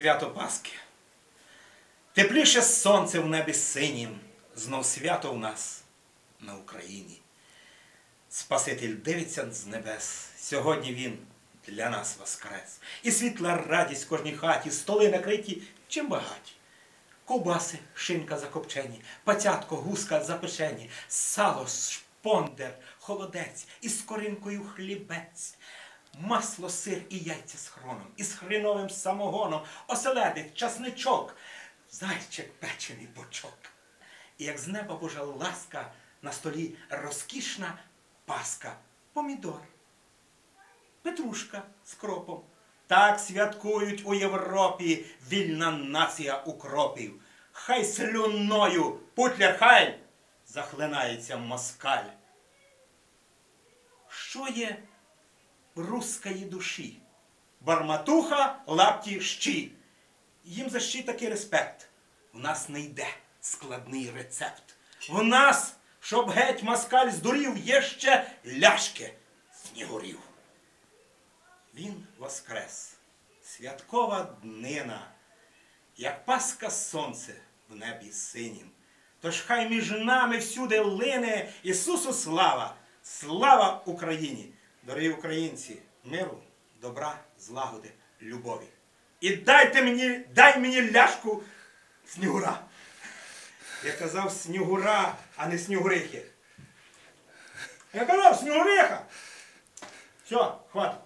Свято Пасхи. Тепліше сонце в небі синім, знов свято в нас на Україні. Спаситель дивиться з небес. Сьогодні він для нас воскрес. І світла радість в кожній хаті, столи накриті чим багаті. Ковбаси, шинка закопчені, пацятко, гуска запечені, сало, шпондер, холодець, із коринкою хлібець, масло, сир і яйця з хроном, із хреновим самогоном, оселедець, часничок, зайчик печений бочок. І як з неба Божа ласка на столі розкішна паска, помідор, петрушка з кропом. Так святкують у Європі вільна нація укропів. Хай слюною путлер хай захлинається москаль. Що є рускої душі? Барматуха, лапті, щі. Їм за щі такий респект. В нас не йде складний рецепт. В нас, щоб геть москаль здурів, є ще ляшки снігурів. Він воскрес, святкова днина, як паска сонце в небі синім. Тож хай між нами всюди лине Ісусу слава, слава Україні! Дорогі українці, миру, добра, злагоди, любові. І дайте мені, дай мені ляшку снігура. Я казав снігура, а не снігурихи. Я казав снігуриха. Все, хватить.